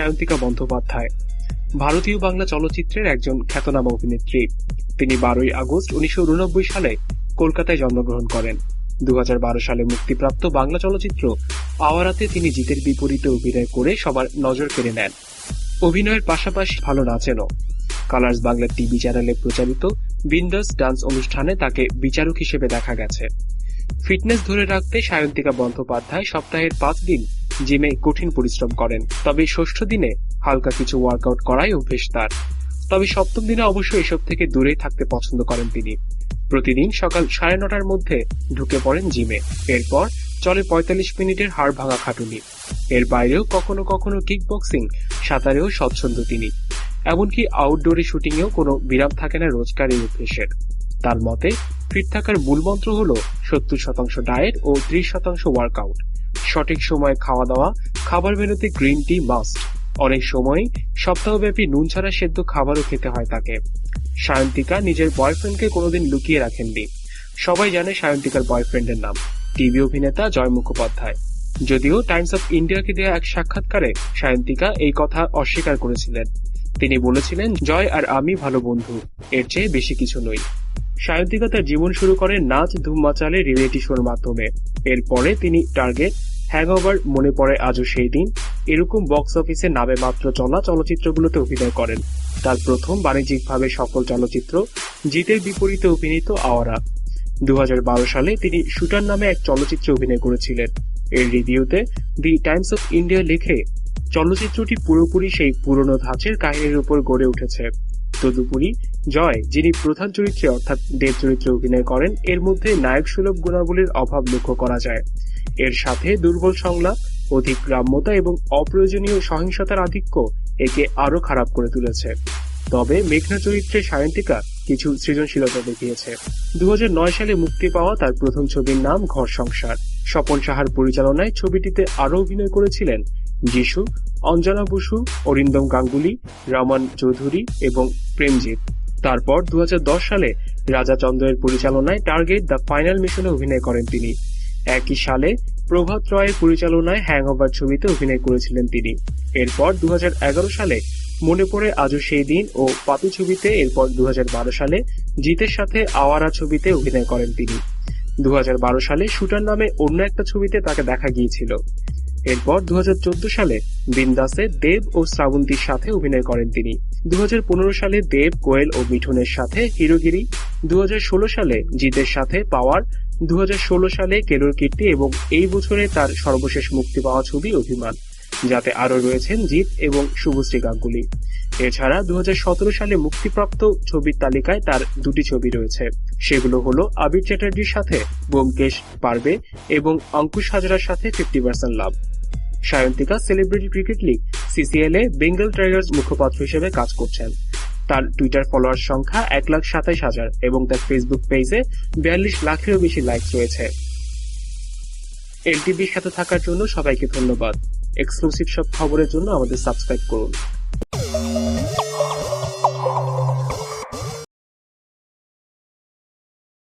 সায়ন্তিকা বন্দ্যোপাধ্যায়। ভারতীয় বাংলা চলচ্চিত্রের একজন খ্যাতনামা অভিনেত্রী। তিনি বারোই আগস্ট উনিশশো সালে কলকাতায় জন্মগ্রহণ করেন। দু হাজার বারো সালে মুক্তিপ্রাপ্ত বাংলা চলচ্চিত্র আওয়ারাতে তিনি জিতের বিপরীতে অভিনয় করে সবার নজর কেড়ে নেন। অভিনয়ের পাশাপাশি ভালো নাচেনও। কালার্স বাংলা টিভি চ্যানেলে প্রচারিত বিন্দাস ডান্স অনুষ্ঠানে তাকে বিচারক হিসেবে দেখা গেছে। ফিটনেস ধরে রাখতে সায়ন্তিকা বন্দ্যোপাধ্যায় সপ্তাহের পাঁচ দিন জিমে কঠিন পরিশ্রম করেন। তবে ষষ্ঠ দিনে হালকা কিছু ওয়ার্কআউট করাই অভ্যেস তার। তবে সপ্তম দিনে অবশ্য এসব থেকে দূরে থাকতে পছন্দ করেন তিনি। প্রতিদিন সকাল সাড়ে নটার মধ্যে ঢুকে পড়েন জিমে। এরপর চলে পঁয়তাল্লিশ মিনিটের হাড় ভাঙা খাটুনি। এর বাইরেও কখনো কখনো কিক বক্সিং সাঁতারেও স্বচ্ছন্দ তিনি। এমনকি আউটডোরে শুটিংয়েও কোনো বিরাম থাকে না রোজকার এই অভ্যেসের তার মতে ফিট থাকার মূল মন্ত্র হল সত্তর শতাংশ ডায়েট ও ত্রিশ শতাংশ ওয়ার্কআউট সঠিক সময়ে খাওয়া দাওয়া, খাবার মেনুতে গ্রিন টি মাস্ট। অনেক সময় সপ্তাহব্যাপী নুন ছাড়া সেদ্ধ খাবারও খেতে হয় তাকে। সায়ন্তিকা নিজের বয়ফ্রেন্ডকে কোনোদিন লুকিয়ে রাখেননি। সবাই জানে সায়ন্তিকার বয়ফ্রেন্ডের নাম। টিভি অভিনেতা জয় মুখোপাধ্যায়। যদিও টাইমস অফ ইন্ডিয়াকে দেওয়া এক সাক্ষাৎকারে সায়ন্তিকা এই কথা অস্বীকার করেছিলেন। তিনি বলেছিলেন, জয় আর আমি ভালো বন্ধু, এর চেয়ে বেশি কিছু নই। সায়ন্তিকা তার জীবন শুরু করে নাচ ধুম মাচালে রিয়েলিটি শোর মাধ্যমে। এরপরে তিনি টার্গেট হ্যাংওভার মনে পড়ে আজও সেই দিন। এরকম বক্স অফিসে নামে মাত্র চলা চলচ্চিত্রগুলোতে অভিনয় করেন। তার প্রথম বাণিজ্যিকভাবে সফল চলচ্চিত্র, জিতের বিপরীতে অভিনীত আওয়ারা। দু সালে তিনি শুটার নামে এক চলচ্চিত্রে অভিনয় করেছিলেন। এর রিভিউতে দি টাইমস অফ ইন্ডিয়া লিখে, চলচ্চিত্রটি পুরোপুরি সেই পুরনো ধাঁচের কাহিনীর উপর গড়ে উঠেছে। তদুপরি জয়, যিনি প্রধান চরিত্রে অর্থাৎ দেব চরিত্রে অভিনয় করেন, এর মধ্যে নায়ক সুলভ গুণাবলীর অভাব লক্ষ্য করা যায়। এর সাথে দুর্বল সংলাপ অধিক গ্রাম্যতা এবং অপ্রয়োজনীয় সহিংসতার আধিক্য একে আরও খারাপ করে তুলেছে। তবে মেঘনা চরিত্রে সায়ন্তিকা কিছু সৃজনশীলতা দেখিয়েছে। দু সালে মুক্তি পাওয়া তার প্রথম ছবির নাম ঘর সংসার। স্বপন সাহার পরিচালনায় ছবিটিতে আরও অভিনয় করেছিলেন যিশু, অঞ্জনা বসু, অরিন্দম গাঙ্গুলি, রমান চৌধুরী এবং প্রেমজিৎ। তারপর দু হাজার দশ সালে রাজা চন্দ্রের পরিচালনায় টার্গেট দ্য ফাইনাল মিশনে অভিনয় করেন তিনি। একই সালে প্রভাত রয়ের পরিচালনায় হ্যাংওভার ছবিতে অভিনয় করেছিলেন তিনি। এরপর দু সালে মনে পড়ে আজও সেই দিন ও পাপি ছবিতে এরপর দু সালে জিতের সাথে আওয়ারা ছবিতে অভিনয় করেন তিনি। দু সালে শুটার নামে অন্য একটা ছবিতে তাকে দেখা গিয়েছিল। এরপর দু হাজার চোদ্দ সালে বিন্দাসে দেব ও শ্রাবন্তীর সাথে অভিনয় করেন তিনি। দু হাজার পনেরো সালে দেব, কোয়েল ও মিঠুনের সাথে হিরোগিরি দু হাজার ষোলো সালে জিতের সাথে পাওয়ার, দুহাজার ষোলো সালে কেলোর কীর্তি এবং এই বছরে তার সর্বশেষ মুক্তি পাওয়া ছবি অভিমান, যাতে আরও রয়েছেন জিৎ এবং শুভশ্রী গাঙ্গুলি। এছাড়া দুহাজার সতেরো সালে মুক্তিপ্রাপ্ত ছবির তালিকায় তার দুটি ছবি রয়েছে। সেগুলো হলো আবির চ্যাটার্জির সাথে বোমকেশ পারবে এবং অঙ্কুশ হাজরার সাথে fifty percent love. Sayantika celebrity cricket league, CCL এ বেঙ্গল টাইগার্স মুখপাত্র হিসেবে কাজ করছেন। তার টুইটার ফলোয়ার সংখ্যা এক লাখ সাতাইশ হাজার এবং তার ফেসবুক পেজে বিয়াল্লিশ লাখেরও বেশি লাইক রয়েছে। এলটিভির সাথে থাকার জন্য সবাইকে ধন্যবাদ। এক্সক্লুসিভ সব খবরের জন্য আমাদের সাবস্ক্রাইব করুন।